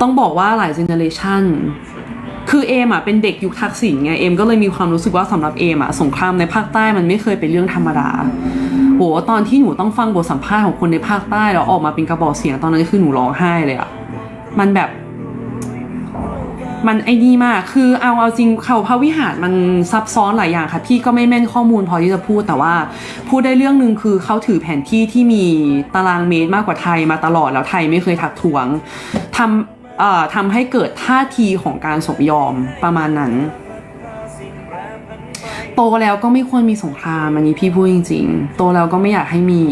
ต้องบอกว่าหลายเจเนอเรชันคือเอมอะเป็นเด็กยุคทักษิณไงเอมก็เลยมีความรู้สึกว่าสำหรับเอมอะสงครามในภาคใต้มันไม่เคยเป็นเรื่องธรรมดาโหตอนที่หนูต้องฟังบทสัมภาษณ์ของคนในภาคใต้แล้วออกมาเป็นกระบอกเสียงตอนนั้นคือหนูร้องไห้เลยอะมันแบบ มันไอ้นี่มากคือเอาเอาจริงเขาพระวิหารมันซับซ้อนหลายอย่างค่ะ พี่ก็ไม่แม่นข้อมูลพอที่จะพูดแต่ว่า พูดได้เรื่องหนึ่งคือเขาถือแผนที่ที่มีตารางเมตรมากกว่าไทยมาตลอดแล้วไทยไม่เคยทักทวงทำเอ่อ ทำให้เกิดท่าทีของการสมยอมประมาณนั้น โตแล้วก็ไม่ควรมีสงครามอันนี้พี่พูดจริง ๆ โตแล้วก็ไม่อยากให้มี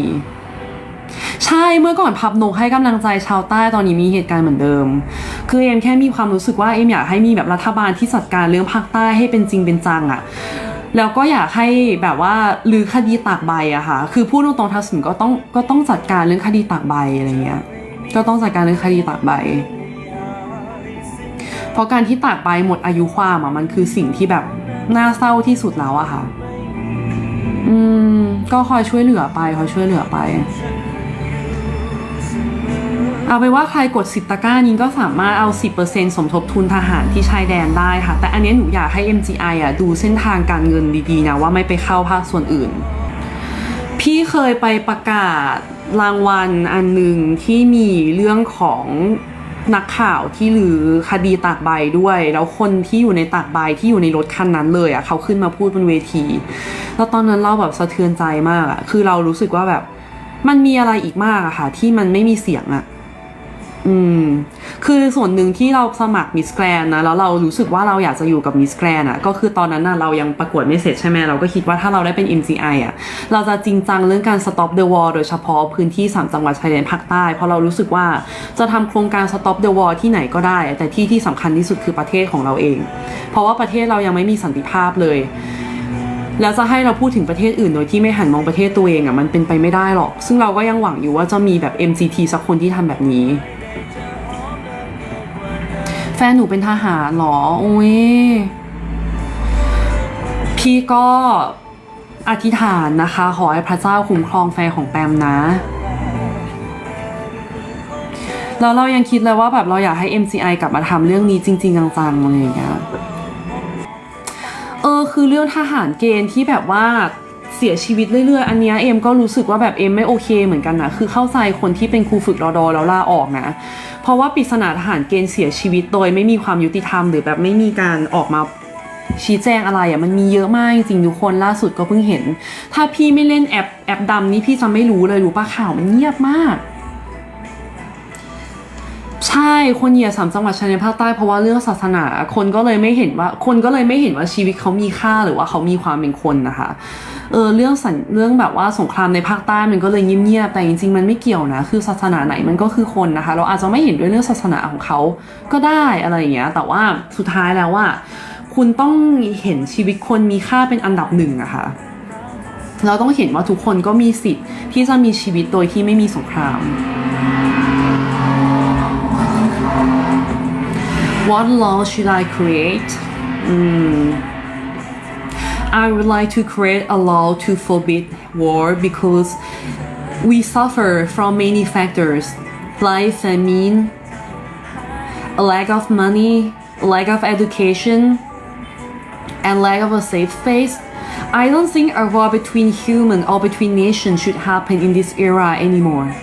ใช่เมื่อก่อนพับนกให้กำลังใจชาวใต้ตอนนี้มีเหตุการณ์เหมือนเดิม คือเอ็มแค่มีความรู้สึกว่าเอ็มอยากให้มีแบบรัฐบาลที่จัดการเรื่องภาคใต้ให้เป็นจริงเป็นจังอะแล้วก็อยากให้แบบว่าลือคดีตากใบอะค่ะ คือพูดตรงๆทักษิณก็ต้องก็ต้องจัดการเรื่องคดีตากใบอะไรเงี้ย ก็ต้องจัดการเรื่องคดีตากใบ เพราะการที่ตากใบหมดอายุความอะมันคือสิ่งที่แบบน่าเศร้าที่สุดแล้วอะค่ะ อืม ก็คอยช่วยเหลือไปคอยช่วยเหลือไป เอาไปว่าใครกด10ตะก้านี้ก็สามารถเอา10%สมทบทุนทหารที่ชายแดนได้ค่ะ แต่อันนี้หนูอยากให้ MGI อะดูเส้นทางการเงินดีๆนะว่าไม่ไปเข้าภาคส่วนอื่น พี่เคยไปประกาศรางวัลอันหนึ่งที่มีเรื่องของ นักข่าวที่หรือคดีตากใบด้วย แล้วคนที่อยู่ในตากใบที่อยู่ในรถคันนั้นเลยอะเขาขึ้นมาพูดบนเวทีแล้วตอนนั้นเราแบบสะเทือนใจมากอะคือเรารู้สึกว่าแบบมันมีอะไรอีกมากอะค่ะ ที่มันไม่มีเสียงอะ อืม คือส่วนหนึ่งที่เราสมัครมิสแกรนนะแล้วเรารู้สึกว่าเราอยากจะอยู่กับมิสแกรนอะก็คือตอนนั้นน่ะเรายังประกวดไม่เสร็จใช่ไหมเราก็คิดว่าถ้าเราได้เป็น MCI อะเราจะจริงจังเรื่องการ stop the war โดยเฉพาะพื้นที่3จังหวัดชายแดนภาคใต้เพราะเรารู้สึกว่าจะทำโครงการ stop the war ที่ไหนก็ได้ แต่ที่ที่สำคัญที่สุดคือประเทศของเราเอง เพราะว่าประเทศเรายังไม่มีสันติภาพเลยแล้วจะให้เราพูดถึงประเทศอื่นโดยที่ไม่หันมองประเทศตัวเองอะ่ะมันเป็นไปไม่ได้หรอก ซึ่งเราก็ยังหวังอยู่ว่าจะมีแบบ MCT สักคนที่ทำแบบนี้ แฟนหนูเป็นทหารเหรอโอ้ย พี่ก็อธิษฐานนะคะ ขอให้พระเจ้าคุ้มครองแฟนของแปมนะ แล้วเรายังคิดเลยว่าแบบเราอยากให้ MCI กลับมาทำเรื่องนี้จริง ๆ จังๆอะไรอย่างเงี้ย เออ คือเรื่องทหารเกณฑ์ที่แบบว่า เสียชีวิตเรื่อยๆ อันนี้เอ็มก็รู้สึกว่าแบบเอ็มไม่โอเคเหมือนกันนะคือเข้าใจคนที่เป็นครูฝึกรอดอแล้วลาออกนะ เพราะว่าปริศนาทหารเกณฑ์เสียชีวิตโดยไม่มีความยุติธรรมหรือแบบไม่มีการออกมาชี้แจงอะไรอะมันมีเยอะมากจริงๆทุกคนล่าสุดก็เพิ่งเห็น ถ้าพี่ไม่เล่นแอปแอปดำนี่พี่จะไม่รู้เลยรู้ปะข่าวมันเงียบมาก ใช่คนเหยียดสามจังหวัดชายแดนภาคใต้เพราะว่าเรื่องศาสนา คนก็เลยไม่เห็นว่า คนก็เลยไม่เห็นว่าชีวิตเขามีค่าหรือว่าเขามีความเป็นคนนะคะ เออเรื่องสัญเรื่องแบบว่าสงครามในภาคใต้มันก็เลยเงียบๆแต่จริงๆมันไม่เกี่ยวนะคือศาสนาไหนมันก็คือคนนะคะ เราอาจจะไม่เห็นด้วยเรื่องศาสนาของเขาก็ได้อะไรอย่างเงี้ยแต่ว่าสุดท้ายแล้วว่า คุณต้องเห็นชีวิตคนมีค่าเป็นอันดับหนึ่งอะค่ะเราต้องเห็นว่าทุกคนก็มีสิทธิ์ที่จะมีชีวิตโดยที่ไม่มีสงคราม What law should I create? Mm. I would like to create a law to forbid war because we suffer from many factors like famine, a lack of money, lack of education, and lack of a safe space. I don't think a war between human or between nations should happen in this era anymore.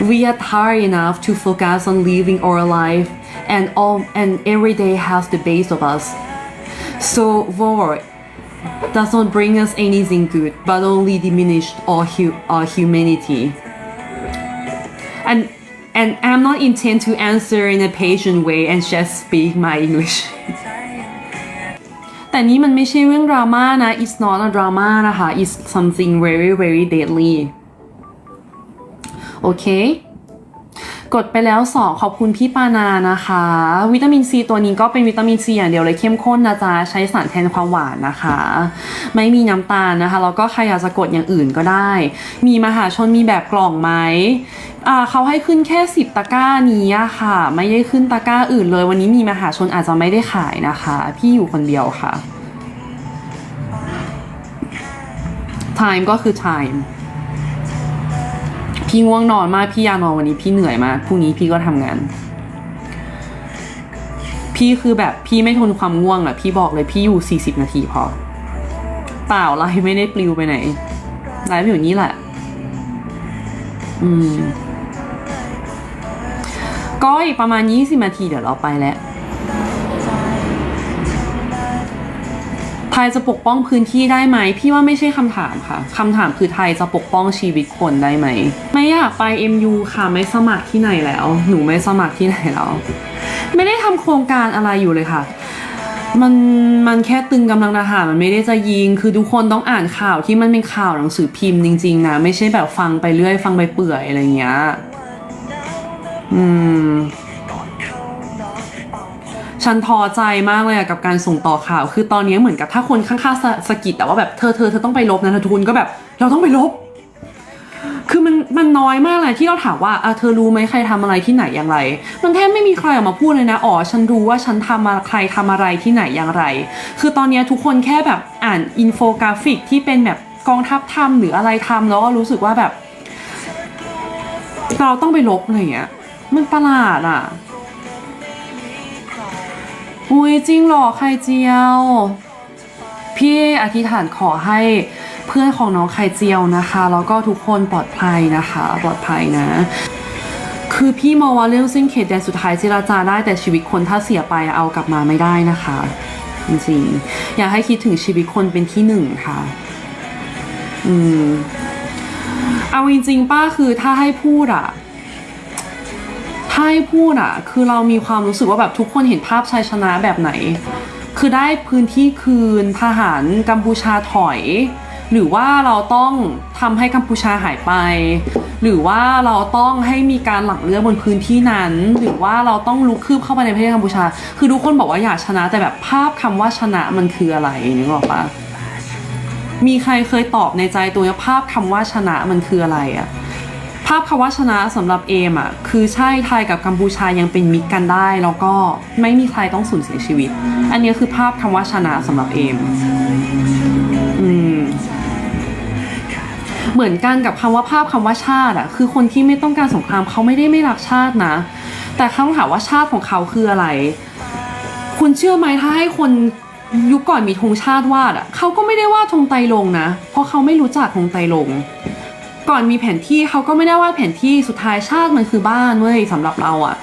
We are tired enough to focus on living our life and all and every day has the base of us. So war does not bring us anything good, but only diminish our, hu- our humanity. And and I'm not intent to answer in a patient way and just speak my English. แต่นี่มันไม่ใช่เรื่องดราม่านะ it's not a drama นะคะ it's something very very deadly โอเค กดไปแล้ว 2 ขอบคุณพี่ปานานะคะ วิตามินซีตัวนี้ก็เป็นวิตามินซีอย่างเดียวเลยเข้มข้นนะจ๊ะใช้สารแทนความหวานนะคะ ไม่มีน้ำตาลนะคะแล้วก็ใครอยากจะกดอย่างอื่นก็ได้ มีมหาชนมีแบบกล่องไหมอ่าเขาให้ขึ้นแค่ 10 ตะกร้านี้อะค่ะ ไม่ได้ขึ้นตะกร้าอื่นเลย วันนี้มีมหาชนอาจจะไม่ได้ขายนะคะ พี่อยู่คนเดียวค่ะ time ก็คือ time พี่ง่วงนอนมากพี่อยากนอนวันนี้พี่เหนื่อยมากพรุ่งนี้พี่ก็ทำงาน พี่คือแบบพี่ไม่ทนความง่วงอะพี่บอกเลยพี่อยู่ 40 นาทีพอ เปล่าไลฟ์ไม่ได้ปลิวไปไหนไลฟ์อยู่นี่แหละ อืม ก็อีกประมาณ 20 นาทีเดี๋ยวเราไปแล้วไทยจะปกป้องพื้นที่ได้ไหม พี่ว่าไม่ใช่คำถามค่ะ คำถามคือไทยจะปกป้องชีวิตคนได้ไหม ไม่อยากไป MU ค่ะไม่สมัครที่ไหนแล้ว หนูไม่สมัครที่ไหนแล้ว ไม่ได้ทำโครงการอะไรอยู่เลยค่ะมันมันแค่ตึงกำลังทหารมันไม่ได้จะยิง คือทุกคนต้องอ่านข่าวที่มันเป็นข่าวหนังสือพิมพ์จริงๆนะ ไม่ใช่แบบฟังไปเรื่อย ฟังไปเปื่อยอะไรเงี้ย อืม ฉันท้อใจมากเลยอะกับการส่งต่อข่าว คือตอนนี้เหมือนกับถ้าคนข้างๆสะสกิดแต่ว่าแบบเธอเธอเธอต้องไปลบนะทุกคนก็แบบ เราต้องไปลบ คือมันมันน้อยมากเลยที่เราถามว่าอะเธอรู้ไหมใครทำอะไรที่ไหนอย่างไร มันแทบไม่มีใครออกมาพูดเลยนะอ๋อฉันรู้ว่าฉันทำอะไรใครทำอะไรที่ไหนอย่างไร คือตอนนี้ทุกคนแค่แบบอ่านอินโฟกราฟิกที่เป็นแบบกองทัพทำหรืออะไรทำแล้วก็รู้สึกว่าแบบ เราต้องไปลบอะไรอย่างเงี้ยมันประหลาดอะอุ้ยจริงเหรอไข่เจียว พี่อธิษฐานขอให้เพื่อนของน้องไข่เจียวนะคะ แล้วก็ทุกคนปลอดภัยนะคะ ปลอดภัยนะ คือพี่มองว่าเรื่องสิ้นเขตแดนสุดท้ายเจราจาได้แต่ชีวิตคนถ้าเสียไปเอากลับมาไม่ได้นะคะ จริงๆ อยากให้คิดถึงชีวิตคนเป็นที่หนึ่งค่ะ อืม เอาจริงๆป้าคือถ้าให้พูดอะถ้าให้พูดอะคือเรามีความรู้สึกว่าแบบทุกคนเห็นภาพชัยชนะแบบไหน คือได้พื้นที่คืนทหารกัมพูชาถอย หรือว่าเราต้องทำให้กัมพูชาหายไป หรือว่าเราต้องให้มีการหลังเลือดบนพื้นที่นั้น หรือว่าเราต้องลุกคืบเข้าไปในประเทศกัมพูชา คือทุกคนบอกว่าอยากชนะแต่แบบภาพคำว่าชนะมันคืออะไรนึกออกปะมีใครเคยตอบในใจตัวเองว่าภาพคำว่าชนะมันคืออะไรอะ ภาพคำว่าชนะสำหรับเอมอะคือใช่ไทยกับกัมพูชายังเป็นมิตรกันได้ แล้วก็ไม่มีใครต้องสูญเสียชีวิต อันนี้คือภาพคำว่าชนะสำหรับเอมอืมเหมือนกันกับคำว่าภาพคำว่าชาติอะคือคนที่ไม่ต้องการสงครามเขาไม่ได้ไม่รักชาตินะ แต่คำถามว่าชาติของเขาคืออะไร คุณเชื่อไหมถ้าให้คนยุคก่อนมีธงชาติวาดอะเขาก็ไม่ได้วาดธงไตลงนะ เพราะเขาไม่รู้จักธงไตลง ก่อนมีแผนที่เขาก็ไม่ได้วาดแผนที่สุดท้ายชาติมันคือบ้านเว้ยสำหรับเราอะ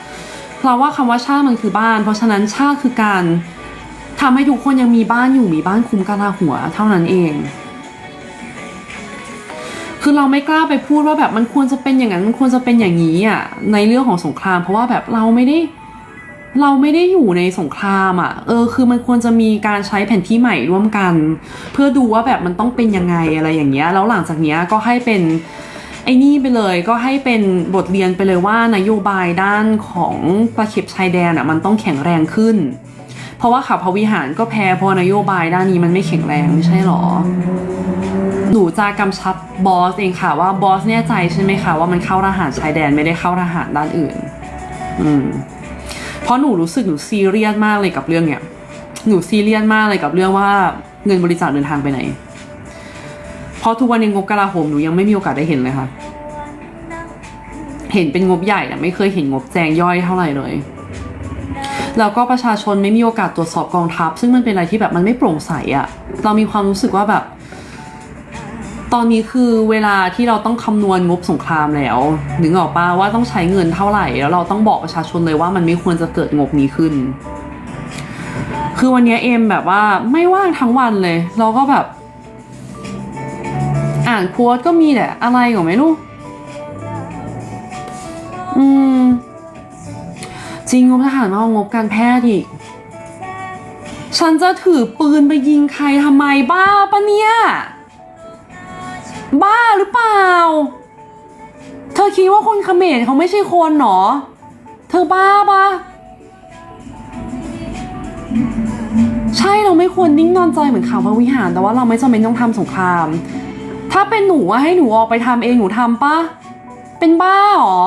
เราว่าคำว่าชาติมันคือบ้าน เพราะฉะนั้นชาติคือการทำให้ทุกคนยังมีบ้านอยู่มีบ้านคุ้มกะลาหัวเท่านั้นเอง คือเราไม่กล้าไปพูดว่าแบบมันควรจะเป็นอย่างนั้นมันควรจะเป็นอย่างนี้อะในเรื่องของสงคราม เพราะว่าแบบเราไม่ได้ เราไม่ได้อยู่ในสงครามอะ่ะ เออ คือมันควรจะมีการใช้แผนที่ใหม่ร่วมกัน เพื่อดูว่าแบบมันต้องเป็นยังไงอะไรอย่างเงี้ย แล้วหลังจากเนี้ยก็ให้เป็นไอ้นี่ไปเลย ก็ให้เป็นบทเรียนไปเลยว่านโยบายด้านของตะเข็บชายแดนอะ่ะมันต้องแข็งแรงขึ้น เพราะว่าข่าวพวิหารก็แพ้เพราะนโยบายด้านนี้มันไม่แข็งแรงไม่ใช่หรอ หนูจะกำชับบอสเองค่ะว่าบอสแน่ใจใช่ไหมคะว่ามันเข้าทหารชายแดนไม่ได้เข้าทหารด้านอื่น อืม ราะหนูรู้สึกหนูซีเรียสมากเลยกับเรื่องเนี้ยหนูซีเรียสมากเลยกับเรื่องว่าเงินบริจาคเดินทางไปไหน เพราะทุกวันนี้งบกลาโหมหนูยังไม่มีโอกาสได้เห็นเลยค่ะ เห็นเป็นงบใหญ่แต่ไม่เคยเห็นงบแจงย่อยเท่าไหร่เลยแล้วก็ประชาชนไม่มีโอกาสตรวจสอบกองทัพ ซึ่งมันเป็นอะไรที่แบบมันไม่โปร่งใสอะเรามีความรู้สึกว่าแบบ ตอนนี้คือเวลาที่เราต้องคำนวณงบสงครามแล้วนึกออกปะว่าต้องใช้เงินเท่าไหร่ แล้วเราต้องบอกประชาชนเลยว่ามันไม่ควรจะเกิดงบนี้ขึ้น คือวันนี้เอมแบบว่าไม่ว่างทั้งวันเลย เราก็แบบ อ่านโพสต์ก็มีแหละ อะไรก็ไม่รู้อืม จริงงบทหารมากกว่างบการแพทย์อีก ฉันจะถือปืนไปยิงใครทำไมบ้าปะเนี่ย บ้าหรือเปล่า เธอคิดว่าคนเขมรเขาไม่ใช่คนหรอ เธอบ้าปะใช่เราไม่ควรนิ่งนอนใจเหมือนข่าวพระวิหาร แต่ว่าเราไม่จำเป็นต้องทำสงคราม ถ้าเป็นหนูอะให้หนูออกไปทำเองหนูทำปะเป็นบ้าหรอ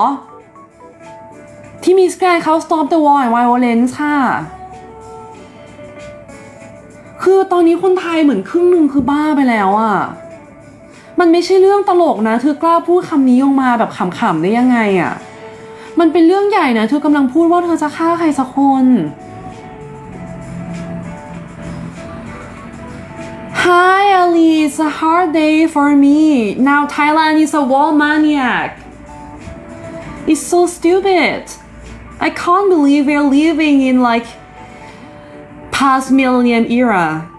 ที่มีสแกนเขา stop the war and violence ค่ะ คือตอนนี้คนไทยเหมือนครึ่งหนึ่งคือบ้าไปแล้วอะ มันไม่ใช่เรื่องตลกนะเธอกล้าพูดคำนี้ออกมาแบบขำๆได้ยังไงอะ่ะ มันเป็นเรื่องใหญ่นะ เธอกำลังพูดว่าเธอจะฆ่าใครสักคนไฮ Ali, it's a hard day for me. Now Thailand is a wall maniac. It's so stupid. I can't believe we're living in like past millennium era.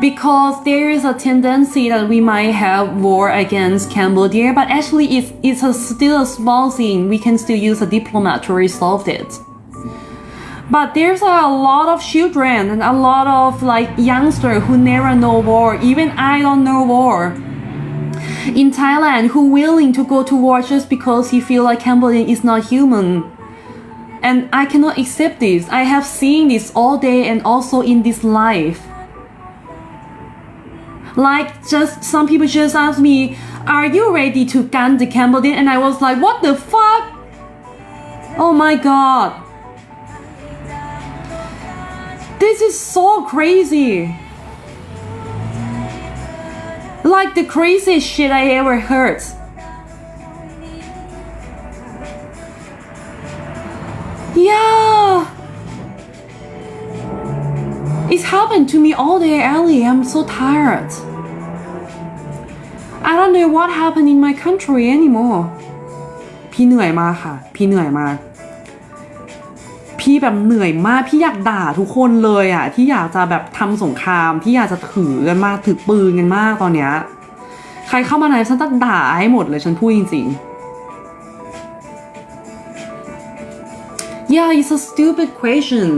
Because there is a tendency that we might have war against Cambodia, but actually it's, it's a, still a small thing. We can still use a diplomat to resolve it. But there's a lot of children and a lot of like youngsters who never know war. Even I don't know war. In Thailand, who willing to go to war just because he feel like Cambodia is not human. And I cannot accept this. I have seen this all day and also in this life. Like just some people just asked me, "Are you ready to gun the Cambodian?" And I was like, "What the fuck? Oh my god, this is so crazy! Like the craziest shit I ever heard." Yeah. It's happened to me all day, Ellie. I'm so tired. I don't know what happened in my country anymore. พี่เหนื่อยมากค่ะ พี่เหนื่อยมากพี่แบบเหนื่อยมาก พี่อยากด่าทุกคนเลยอะที่อยากจะแบบทำสงคราม ที่อยากจะถือกันมากถือปืนกันมากตอนเนี้ยใครเข้ามาไหนฉันจะด่าให้หมดเลยฉันพูดจริงๆ Yeah, it's a stupid question.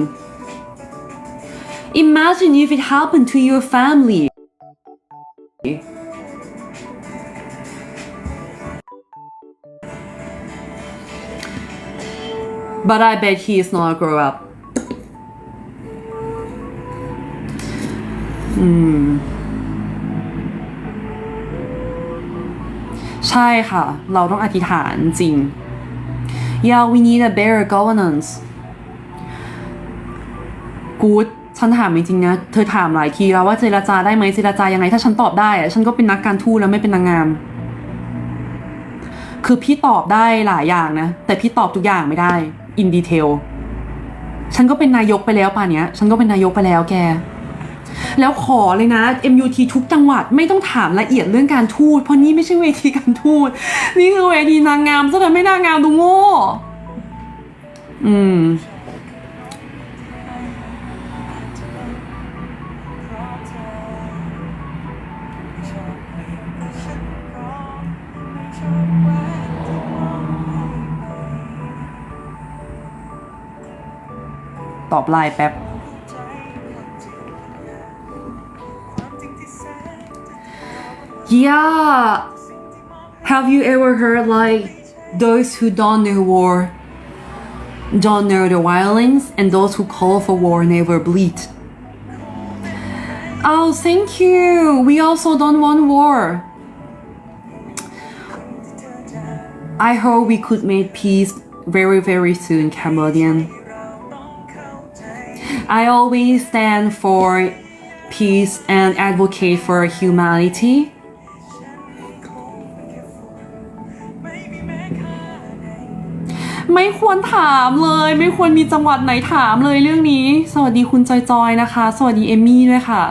Imagine if it happened to your family. But I bet he is not a grow up. อืม ใช่ค่ะ เราต้องอธิษฐานจริง Yeah, we need a better governance. กูดฉันถามจริงๆนะ เธอถามหลายทีแล้วว่าเจรจาได้ไหมเจรจายังไง ถ้าฉันตอบได้อะฉันก็เป็นนักการทูตแล้วไม่เป็นนางงาม คือพี่ตอบได้หลายอย่างนะ แต่พี่ตอบทุกอย่างไม่ได้ อินดีเทลฉันก็เป็นนายกไปแล้วป่านเนี้ย ฉันก็เป็นนายกไปแล้วแก แล้วขอเลยนะ MUT ทุกจังหวัดไม่ต้องถามละเอียดเรื่องการทูตเพราะนี่ไม่ใช่เวทีการทูตนี่คือเวทีนางงามซะแต่ไม่นางงามดูโง่ อบไลน์แป๊บ Yeah. Have you ever heard like those who don't know war don't know the violence and those who call for war never bleed? Oh, thank you. We also don't want war. I hope we could make peace very, very soon, Cambodian. I always stand for peace and advocate for humanity. ไม่ควรถามเลย ไม่ควรมีจังหวัดไหนถามเลยเรื่องนี้ สวัสดีคุณจอยจอยนะคะ สวัสดีเอมมี่ด้วยค่ะ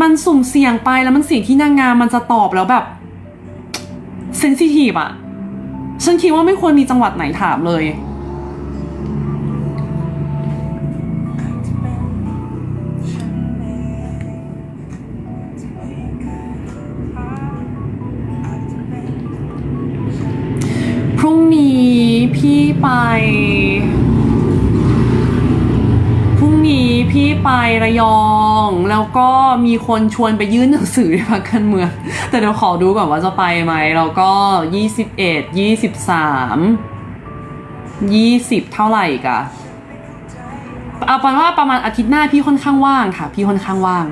มันสุ่มเสี่ยงไปแล้วมันเสี่ยงที่นางงามมันจะตอบแล้วแบบเซนซิทีฟอะฉันคิดว่าไม่ควรมีจังหวัดไหนถามเลย ไป พรุ่งนี้พี่ไประยอง แล้วก็มีคนชวนไปยื่นหนังสือในพักการเมือง แต่เดี๋ยวขอดูก่อนว่าจะไปไหม แล้วก็ยี่สิบเอ็ดยี่สิบสามยี่สิบเท่าไหร่กะเอาเป็นว่าประมาณอาทิตย์หน้าพี่ค่อนข้างว่างค่ะ พี่ค่อนข้างว่าง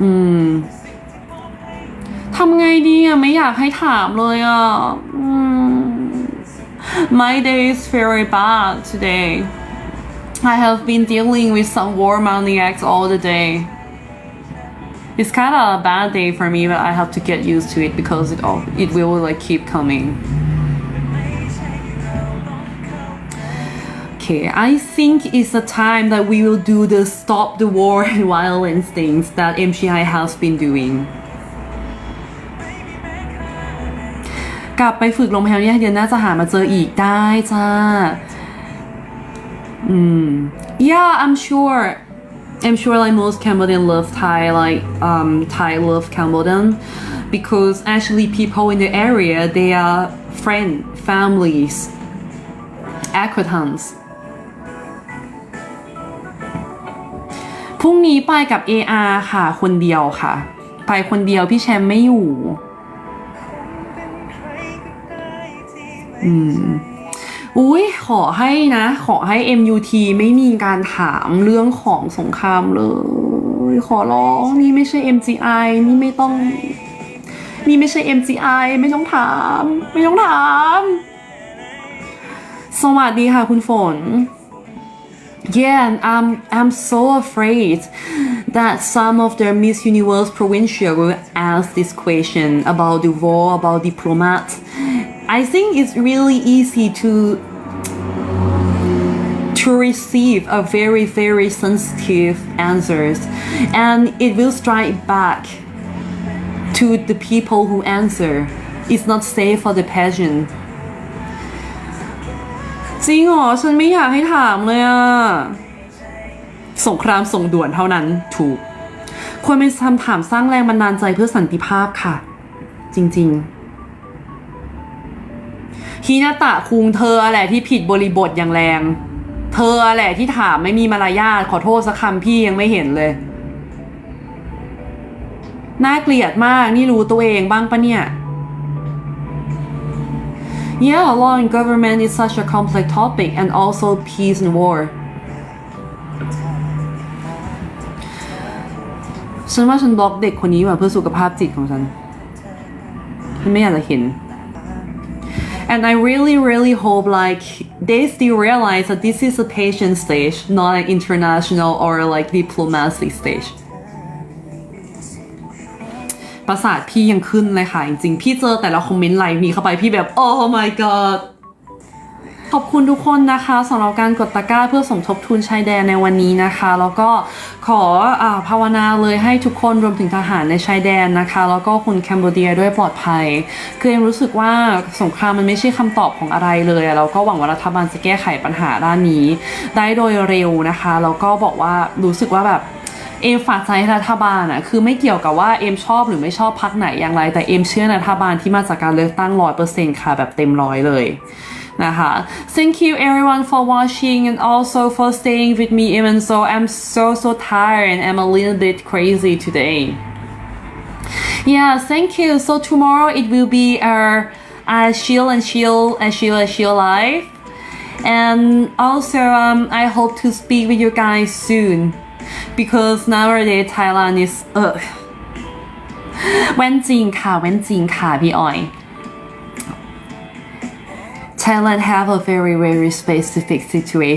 อืมทำไงดีอะ ไม่อยากให้ถามเลยอะ อืม My day is very bad today. I have been dealing with some war maniacs all the day. It's kind of a bad day for me, but I have to get used to it because it all it will like keep coming. Okay, I think it's the time that we will do the stop the war and violence things that MCI has been doing. กลับไปฝึกลมแฮวเนี่ยเดือนหน้าจะหามาเจออีกได้จ้าอืม yeah I'm sure I'm sure like most Cambodian love Thai like um Thai love Cambodian because actually people in the area they are friend families acquaintance พรุ่งนี้ไปกับ AR ค่ะ คนเดียวค่ะ ไปคนเดียวพี่แชมป์ไม่อยู่ อืมอุ้ยขอให้นะ ขอให้ MUT ไม่มีการถามเรื่องของสงครามเลย ขอร้องนี่ไม่ใช่ MGI นี่ไม่ต้อง นี่ไม่ใช่ MGI ไม่ต้องถาม ไม่ต้องถาม สวัสดีค่ะคุณฝน Yeah, I'm I'm so afraid that some of the Miss Universe provincial will ask this question about the war, about diplomat. I think it's really easy to to receive a very very sensitive answers, and it will strike back to the people who answer. It's not safe for the pageant. จริงเหรอ ฉันไม่อยากให้ถามเลยอะสงครามส่งด่วนเท่านั้นถูก ควรเป็นคำถามสร้างแรงบันดาลใจเพื่อสันติภาพค่ะ จริงๆ ฮินาตะคุงเธอแหละที่ผิดบริบทอย่างแรง เธอแหละที่ถามไม่มีมารยาทขอโทษสักคำพี่ยังไม่เห็นเลย น่าเกลียดมากนี่รู้ตัวเองบ้างปะเนี่ย Yeah, law and government is such a complex topic and also peace and war. ฉันว่าฉันบล็อกเด็กคนนี้มาเพื่อสุขภาพจิตของฉัน ฉันไม่อยากจะเห็น And I really, really hope like they still realize that this is a patient stage, not an international or like diplomacy stage. ประสาทพี่ยังขึ้นเลยค่ะ จริงๆ พี่เจอแต่ละคอมเมนต์ไลน์มีเข้าไปพี่แบบ oh my god ขอบคุณทุกคนนะคะสำหรับการกดตะกร้าเพื่อสมทบทุนชายแดนในวันนี้นะคะ แล้วก็ขออภาวนาเลยให้ทุกคนรวมถึงทหารในชายแดนนะคะ แล้วก็คนแคนเบเดียด้วยปลอดภัย คือเอ็มรู้สึกว่าสงครามมันไม่ใช่คำตอบของอะไรเลยแล้วก็หวังว่ารัฐบาลจะแก้ไขปัญหาด้านนี้ ได้โดยเร็วนะคะแล้วก็บอกว่ารู้สึกว่าแบบเอมฝากใจให้รัฐบาลอะคือไม่เกี่ยวกับว่าเอมชอบหรือไม่ชอบพักไหนอย่างไร แต่เอมเชื่อรัฐบาลที่มาจากการเลือกตั้งร้อยเปอร์เซ็นต์ค่ะแบบเต็มร้อยเลย นะคะ Thank you everyone for watching and also for staying with me even so I'm so so tired and I'm a little bit crazy today yeah thank you so tomorrow it will be our uh, chill and chill and chill and chill live and also um, I hope to speak with you guys soon because nowadays Thailand is uh แว่นจริงค่ะแว่นจริงค่ะพี่ออย Thailand have a very very specific situation